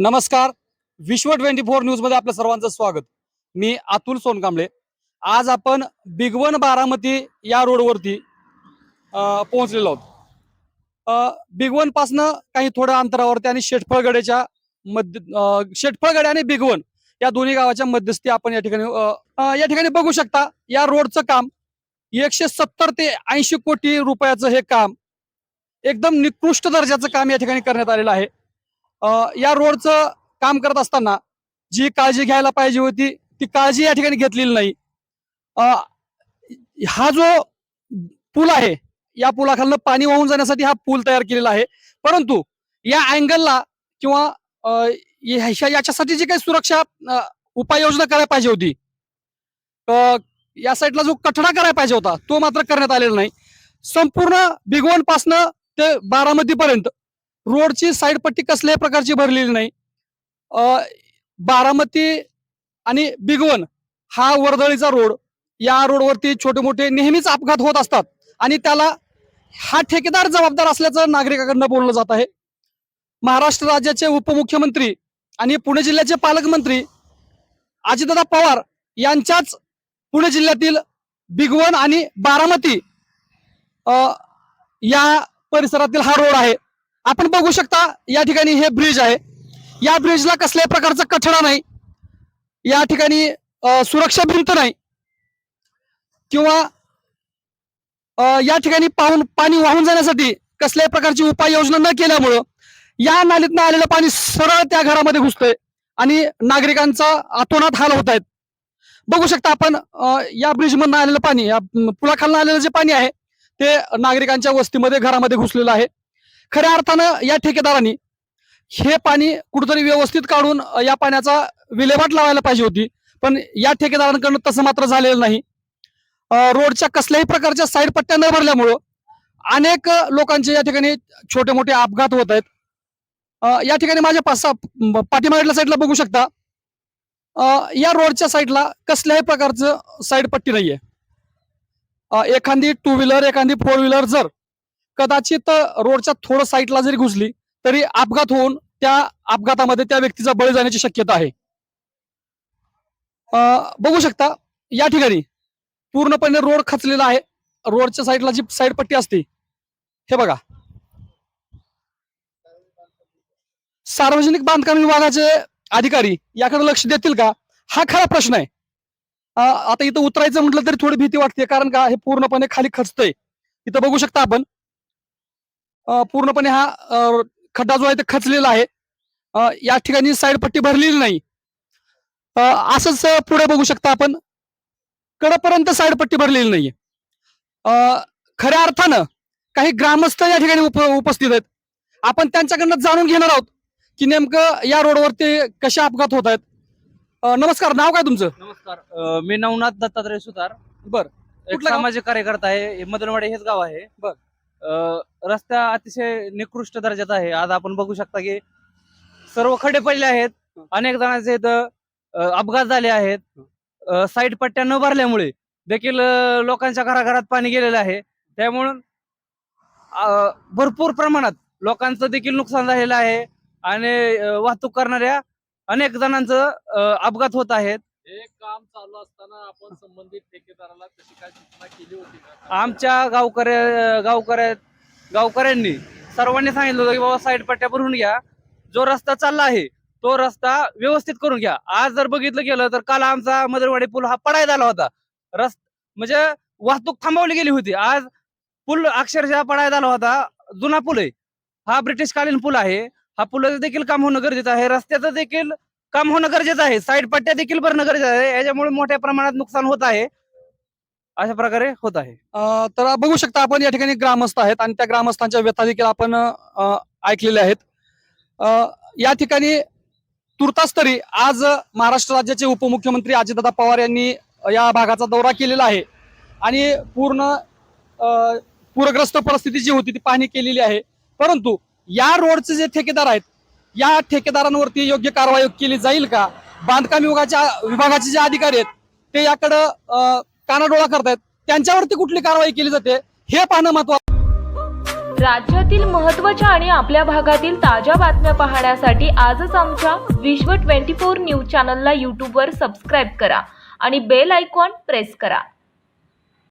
नमस्कार. विश्व twenty four न्यूजमध्ये आपल्या सर्वांचं स्वागत. मी अतुल सोनकांबळे. आज आपण बिगवन बारामती या रोडवरती पोहोचलेलो आहोत. अ, बिगवन पासनं काही थोड्या अंतरावरती आणि शेटफळगडेच्या मध्य शेटफळगडे आणि बिगवन या दोन्ही गावाच्या मध्यस्थी आपण या ठिकाणी या ठिकाणी बघू शकता. या रोडचं काम एकशे सत्तर ते ऐंशी कोटी रुपयाचं हे काम एकदम निकृष्ट दर्जाचं काम या ठिकाणी करण्यात आलेलं आहे. या रोडचं काम करत असताना जी काळजी घ्यायला पाहिजे होती ती काळजी या ठिकाणी घेतलेली नाही. अ, हा जो पूल आहे या पुलाखालनं पाणी वाहून जाण्यासाठी हा पूल तयार केलेला आहे. परंतु या अँगलला किंवा याच्यासाठी जी काही सुरक्षा उपाययोजना करायला पाहिजे होती या साईडला जो कठडा करायला पाहिजे होता तो मात्र करण्यात आलेला नाही. संपूर्ण बिगवण पासनं ते बारामतीपर्यंत रोडची साईड पट्टी कसल्याही प्रकारची भरलेली नाही. बारामती आणि बिगवन हा वर्दळीचा रोड. या रोडवरती छोटे मोठे नेहमीच अपघात होत असतात आणि त्याला हा ठेकेदार जबाबदार असल्याचं नागरिकांकडनं बोललं जात आहे. महाराष्ट्र राज्याचे उपमुख्यमंत्री आणि पुणे जिल्ह्याचे पालकमंत्री अजितदादा पवार यांच्याच पुणे जिल्ह्यातील बिगवन आणि बारामती या परिसरातील हा रोड आहे. आपण बघू शकता या ठिकाणी हे ब्रिज आहे. या ब्रिजला कसल्याही प्रकारचा कठडा नाही. या ठिकाणी सुरक्षा भिंत नाही. किंवा या ठिकाणी पाहून पाणी वाहून जाण्यासाठी कसल्याही प्रकारची उपाययोजना न केल्यामुळं या नालीतनं आलेलं पाणी सरळ त्या घरामध्ये घुसतंय आणि नागरिकांचा आतोनात हाल होत आहेत. बघू शकता आपण या ब्रिजमधनं आलेलं पाणी या पुलाखालनं आलेलं जे पाणी आहे ते नागरिकांच्या वस्तीमध्ये घरामध्ये घुसलेलं आहे. खऱ्या अर्थानं या ठेकेदारांनी हे पाणी कुठंतरी व्यवस्थित काढून या पाण्याचा विल्हेवाट लावायला पाहिजे होती. पण या ठेकेदारांकडून तसं मात्र झालेलं नाही. रोडच्या कसल्याही प्रकारच्या साईड पट्ट्या न भरल्यामुळं अनेक लोकांचे या ठिकाणी छोटे मोठे अपघात होत आहेत. या ठिकाणी माझ्या पाच सहा पाठीमागल्या साईडला बघू शकता. या रोडच्या साईडला कसल्याही प्रकारचं साईड पट्टी नाहीये. एखादी टू व्हीलर एखादी फोर व्हीलर जर कदाचित रोडच्या थोडं साईडला जरी घुसली तरी अपघात होऊन त्या अपघातामध्ये त्या व्यक्तीचा बळी जाण्याची शक्यता आहे. बघू शकता या ठिकाणी पूर्णपणे रोड खचलेला आहे. रोडच्या साईडला जी साईड पट्टी असते हे बघा. सार्वजनिक बांधकाम विभागाचे अधिकारी याकडे लक्ष देतील का? हा खरा प्रश्न आहे. आता इथं उतरायचं म्हटलं तरी थोडी भीती वाटते कारण का? हे पूर्णपणे खाली खचतंय. इथं बघू शकता आपण पूर्णपणे हा खड्डा जो आहे ते खचलेला आहे. या ठिकाणी साईड पट्टी भरलेली नाही. असंच पुढे बघू शकता आपण. कडपर्यंत साईड पट्टी भरलेली नाहीये. अ, खऱ्या अर्थानं काही ग्रामस्थ या ठिकाणी उप उपस्थित आहेत. आपण त्यांच्याकडनं जाणून घेणार आहोत की नेमकं या रोडवरती कसे अपघात होत आहेत. नमस्कार नाव काय तुमचं? नमस्कार मी नवनाथ दत्तात्रय सुतार. बर. एक कुठलं? सामाजिक कार्यकर्ता आहे मदनवाडी हेच गाव आहे. बर. अ, रस्ता अतिशय निकृष्ट दर्जाचा आहे. आज आपण बघू शकता की सर्व खडे पडले आहेत. अनेक जणांचे इथं अपघात झाले आहेत. साईड पट्ट्या न भरल्यामुळे देखील लोकांच्या घराघरात पाणी गेलेलं आहे. त्यामुळं अ, भरपूर प्रमाणात लोकांचं देखील नुकसान झालेलं आहे. आणि वाहतूक करणाऱ्या अनेक जणांचं अपघात होत आहेत. हे काम चालू असताना आपण संबंधित ठेकेदाराला तशी काय सूचना केली होती का? आमच्या गावकऱ्या गावकऱ्या गावकऱ्यांनी सर्वांनी सांगितलं होतं की बाबा साईड पट्ट्या भरून घ्या. जो रस्ता चालला आहे तो रस्ता व्यवस्थित करून घ्या. आज जर बघितलं गेलं तर काल आमचा मदरवाडी पूल हा पडाय झाला होता. रस म्हणजे वाहतूक थांबवली गेली होती. आज पूल अक्षरशः पडाय झाला होता. जुना पूल आहे. हा ब्रिटिश कालीन पूल आहे. हा पुलाचं देखील काम होणं गरजेचं आहे. रस्त्याचं देखील काम होणं गरजेचं आहे. साईड पट्ट्या देखील भरणं गरजेचं आहे. याच्यामुळे मोठ्या प्रमाणात नुकसान होत आहे. अशा प्रकारे होत आहे. अ, तर बघू शकता आपण या ठिकाणी ग्रामस्थ आहेत आणि त्या ग्रामस्थांच्या व्यथा देखील आपण अ, ऐकलेल्या आहेत. अ, या ठिकाणी तुर्तास तरी आज महाराष्ट्र राज्याचे उपमुख्यमंत्री अजितदादा पवार यांनी या भागाचा दौरा केलेला आहे. आणि पूर्ण अ, पूरग्रस्त परिस्थिती जी होती ती पाहणी केलेली आहे. परंतु या रोडचे जे ठेकेदार आहेत या ठेकेदारांवरती योग्य कारवाई केली जाईल का? बांधकाम विभागाच्या विभागाचे जे अधिकारी आहेत ते याकडं कानाडोळा करतायत. त्यांच्यावरती कुठली कारवाई केली जाते हे पाहणं महत्वाचं राज्यातील महत्त्वाच्या आणि आपल्या भागातील ताज्या बातम्या पाहण्यासाठी आजच आमच्या विश्व 24 न्यूज चॅनलला यूट्यूबवर सबस्क्राईब करा आणि बेल आयकॉन प्रेस करा.